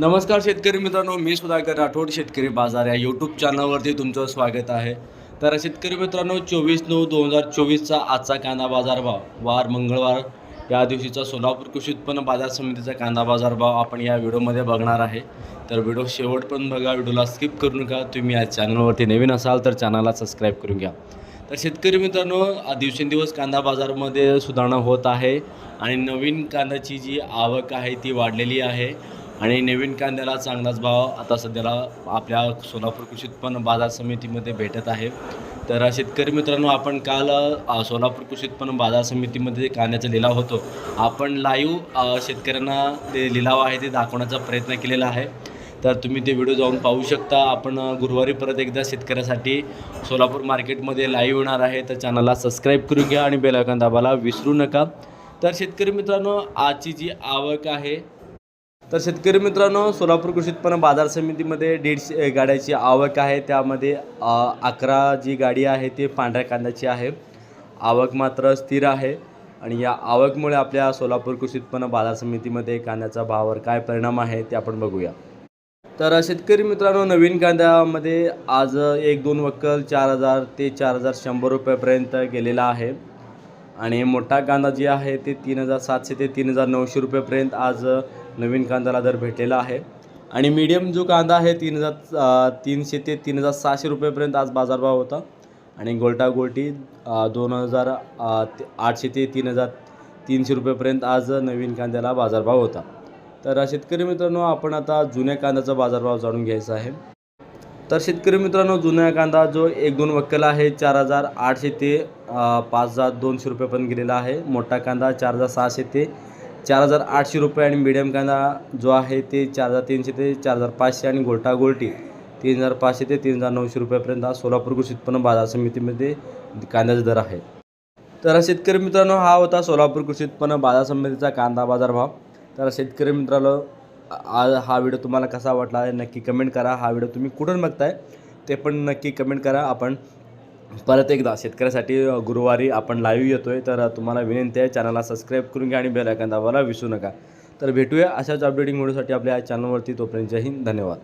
नमस्कार शेतकरी मित्रांनो मी सुधाकर राठोड शेतकरी बाजार या यूट्यूब चॅनलवरती तुमचं स्वागत आहे. तर शेतकरी मित्रांनो चोवीस नऊ दोन हजार चोवीसचा आजचा कांदा बाजार भाव. वार मंगळवार या दिवशीचा सोलापूर कृषी उत्पन्न बाजार समितीचा कांदा बाजार भाव आपण या व्हिडिओमध्ये बघणार आहे. तर व्हिडिओ शेवट पण बघा व्हिडिओला स्किप करू नका. तुम्ही या चॅनलवरती नवीन असाल तर चॅनलला सबस्क्राईब करून घ्या. तर शेतकरी मित्रांनो दिवसेंदिवस कांदा बाजारामध्ये सुधारणा होत आहे आणि नवीन कांद्याची जी आवक आहे ती वाढलेली आहे. आणि नवीन कांद्याला चांगलाच भाव आता सध्याला आपल्या सोलापूर कृषी उत्पन्न बाजार समितीमध्ये भेटत आहे. तर शेतकरी मित्रांनो आपण काल सोलापूर कृषी उत्पन्न बाजार समितीमध्ये कांद्याचा लिलाव होतो आपण लाईव्ह शेतकऱ्यांना ते लिलाव आहे ते दाखवण्याचा प्रयत्न केलेला आहे. तर तुम्ही ते व्हिडिओ जाऊन पाहू शकता. आपण गुरुवारी परत एकदा शेतकऱ्यासाठी सोलापूर मार्केटमध्ये लाईव्ह होणार आहे. तर चॅनलला सबस्क्राईब करून घ्या आणि बेल आयकॉन दाबायला विसरू नका. तर शेतकरी मित्रांनो आजची जी आवक आहे तर शेतकरी मित्रांनो सोलापूर कृषी उत्पन्न बाजार समितीमध्ये दीडशे गाड्याची आवक आहे. त्यामध्ये अकरा जी गाडी आहे ती पांढऱ्या कांद्याची आहे. आवक मात्र स्थिर आहे. आणि या आवकमुळे आपल्या सोलापूर कृषी उत्पन्न बाजार समितीमध्ये कांद्याचा भावावर काय परिणाम आहे ते आपण बघूया. तर शेतकरी मित्रांनो नवीन कांद्यामध्ये आज एक दोन वक्कल चार हजार ते चार हजार शंभर रुपयापर्यंत गेलेला आहे. आणि मोठा कांदा जे आहे ते तीन हजार सातशे ते तीन हजार नऊशे रुपयेपर्यंत आज नवीन कांद्याला दर भेटलेला आहे. आणि मीडियम जो कांदा आहे तीन हजार तीनशे ते तीन हजार सहाशे रुपयेपर्यंत आज बाजारभाव होता. आणि गोल्टा गोल्टी दोन हजार ते- आठशे ते तीन हजार तीनशे रुपयेपर्यंत आज नवीन कांद्याला बाजारभाव होता. तर शेतकरी मित्रांनो आपण आता जुन्या कांद्याचा बाजारभाव जाणून घ्यायचा आहे. तर शेतकरी मित्रांनो जुन्या कांदा जो एक दोन वक्कल आहे चार हजार आठशे ते पाच हजार दोनशे रुपयेपर्यंत गेलेला आहे. मोठा कांदा चार हजार सहाशे ते चार हजार आठशे रुपये आणि मिडियम कांदा जो आहे ते चार हजार तीनशे ते चार हजार पाचशे आणि गोल्टा गोल्टी तीन हजार पाचशे ते तीन हजार नऊशे रुपयापर्यंत हा सोलापूर कृषी उत्पन्न बाजार समितीमध्ये कांद्याचा दर आहे. तर शेतकरी मित्रांनो हा होता सोलापूर कृषी उत्पन्न बाजार समितीचा कांदा बाजार भाव तर शेतकरी मित्रांनो आज हा व्हिडिओ तुम्हाला कसा वाटला आहे नक्की कमेंट करा. हा व्हिडिओ तुम्ही कुठून बघताय ते पण नक्की कमेंट करा. आपण परत एकदा शेतकऱ्यासाठी गुरुवारी आपण लाईव्ह येतो आहे तर तुम्हाला विनंती आहे चॅनलला सबस्क्राईब करून घ्या आणि बेल आयकॉन दाबायला विसरू नका. तर भेटूया अशाच अपडेटिंग व्हिडिओसाठी आपल्या या चॅनलवरती तोपर्यंत जय हिंद धन्यवाद.